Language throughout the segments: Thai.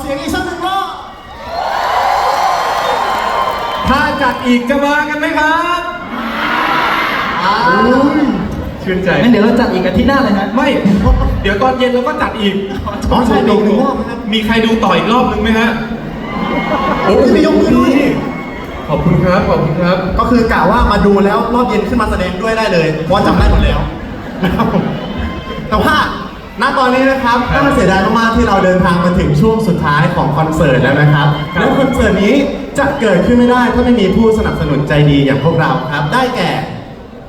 เสียงอีกสักหนึ่งรอบถ้าจัดอีกจะมากันไหมครับชื่นใจ งั้นเดี๋ยวเราจัดอีกอาทิตย์หน้าเลยนะ ไม่ เดี๋ยวตอนเย็นเราก็จัดอีกอ๋อใช่มีอีกหนึ่งรอบนะครับ มีใครดูต่ออีกรอบหนึ่งไหมฮะโอ้ยมียกมือด้วยขอบคุณครับ ขอบคุณครับ ก็คือกะว่ามาดูแล้วรอบเย็นขึ้นมาแสดงด้วยได้เลย เพราะว่าจำได้หมดแล้วนะครับผมแต่ว่า ณตอนนี้นะครับก็เสียดายมากๆที่เราเดินทางมาถึงช่วงสุดท้ายของคอนเสิร์ตแล้วนะครับครับแล้วคอนเสิร์ตนี้จะเกิดขึ้นไม่ได้ถ้าไม่มีผู้สนับสนุนใจดีอย่างพวกเราครับ ได้แก่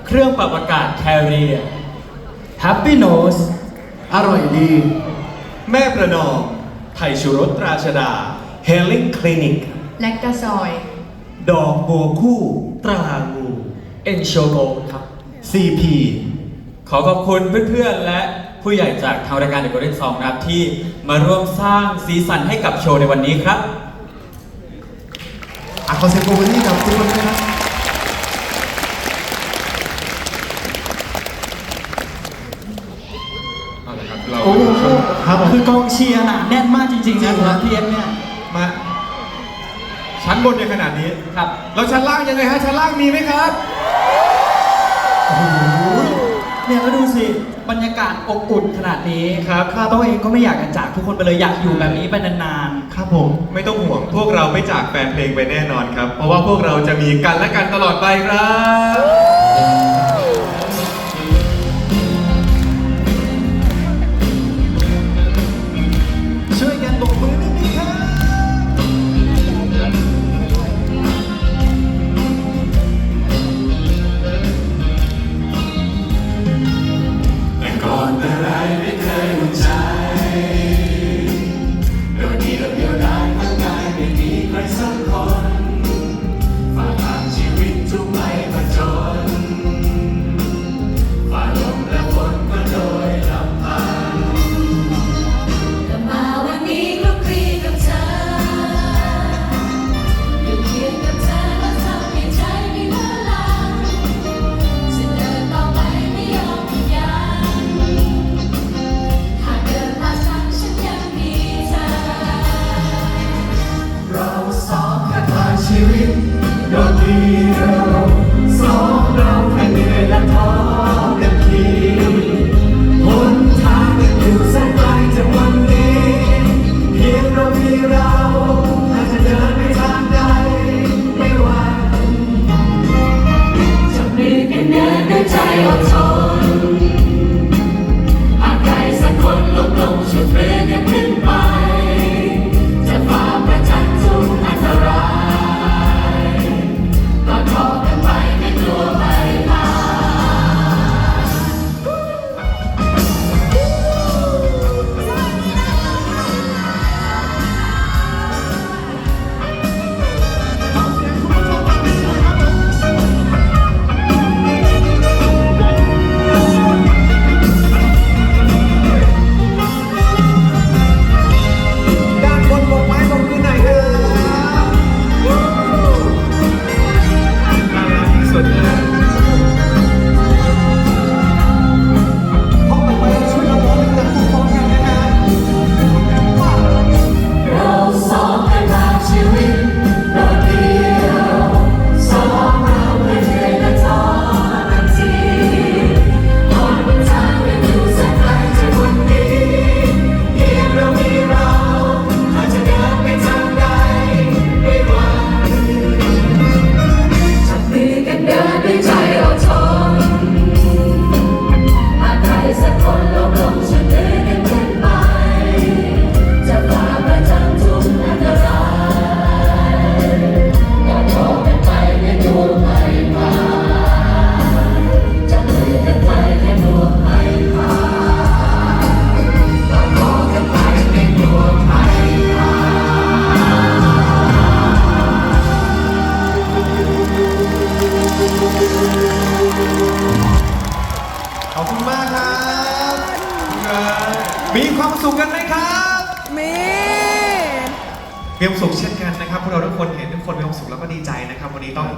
เครื่องปรับอากาศแคเรีย Happy Nose อร่อยดี แม่ประนอมไทยชูรสตราชดา Healing Clinic แลคตาซอย ดอกบัวคู่ตรางูเอ็นโชโกครับ CP ขอขอบคุณเพื่อนๆและ ผู้ใหญ่จากทางรายการ The Golden Song นะครับที่มาร่วมสร้างสีสันให้กับโชว์ในวันนี้ครับ อะขอเสียงปรบมือให้กับทุกคนด้วยนะครับเอาละครับเราโอ้โหครับผมคือกองเชียร์หนาแน่นมากจริงๆจรินะงคครัรับบพีเอ็มเนี่ยมาชั้นบนในขนาดนี้ ครับแล้วชั้นล่างยังไงฮะชั้นล่างมีไหมครับเนี่ยแล้วดูสิ บรรยากาศอบอุ่นขนาดนี้ครับข้าโตัวเองก็ไม่อยากจะจากทุกคนไปเลยอยากอยู่แบบนี้ไปนานครับผม ไม่ต้องห่วงพวกเราไม่จากแฟนเพลงไปแน่นอนครับ เพราะว่าพวกเราจะมีกันและกันตลอดไปครับ เนื้อด้วยใจอดทน มีความสุขเช่นกันนะครับพวกเราทุกคนเห็นทุกคนมีความสุขแล้วก็ดีใจนะครับ วันนี้ต้อง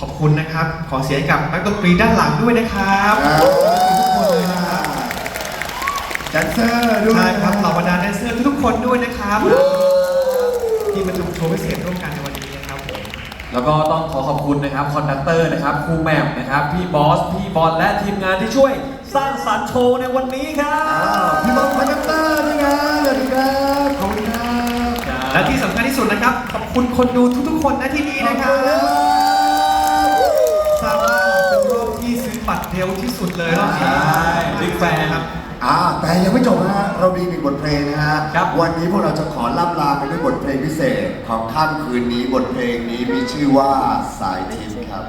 ขอบคุณนะครับ ขอเสียงให้กับนักดนตรีด้านหลังด้วยนะครับทุกคนเลยนะครับแดนเซอร์ด้วยใช่ครับเหล่าบรรดาแดนเซอร์ทุกๆคนด้วยนะครับ ที่มาชมโชว์พิเศษร่วมกันในวันนี้นะครับผมแล้วก็ต้องขอขอบคุณนะครับคอนดักเตอร์นะครับครูแหม่มนะครับพี่บอสพี่บอลและทีมงานที่ช่วยสร้างสรรค์โชว์ในวันนี้ครับ พี่บอลคอนดักเตอร์นี่นะสวัสดีครับขอบคุณครับ และที่สำคัญที่สุดนะครับ ขอบคุณคนดูทุกๆ คนนะที่นี่นะครับทราบว่าเป็นรอบที่ซื้อบัตรเร็วที่สุดเลยรอบนี้ใช่บิ๊กแฟนครับ อ่าแต่ยังไม่จบนะฮะเรามีอีกหนึ่งบทเพลงนะฮะครับ วันนี้พวกเราจะขอล่ำลาไปด้วยบทเพลงพิเศษของค่ำคืนนี้บทเพลงนี้มีชื่อว่าสายทิพย์ครับ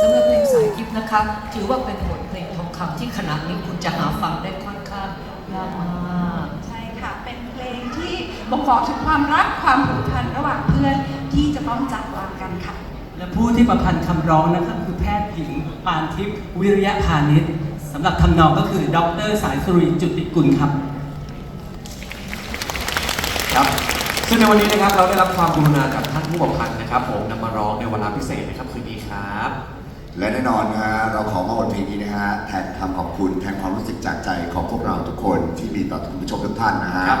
สำหรับเพลงสายทิพย์นะครับถือว่าเป็นบทเพลงทองคำที่ขณะนี้คุณจะหาฟังได้ค่อนข้างยากมาก บ่งบอกถึงความรักความผูกพันระหว่างเพื่อนที่จะต้องจักวางกันค่ะ และผู้ที่ประพันธ์คำร้องนะครับคือแพทย์หญิงปานทิพย์วิริยะพาณิชย์สำหรับทำนองก็คือดรสายสุรีจุติกุลครับครับซึ่งในวันนี้นะครับเราได้รับความกรุณาจากท่านผู้ประพันธ์นะครับ ผมนำมาร้องในเวลาพิเศษนะครับคืนนี้ครับ และแน่นอนนะฮะเราขอมาบดเพลงนี้นะฮะแทนคำขอบคุณแทนความรู้สึกจากใจของพวกเราทุกคนที่มีต่อท่านผู้ชมทุกท่านนะครับ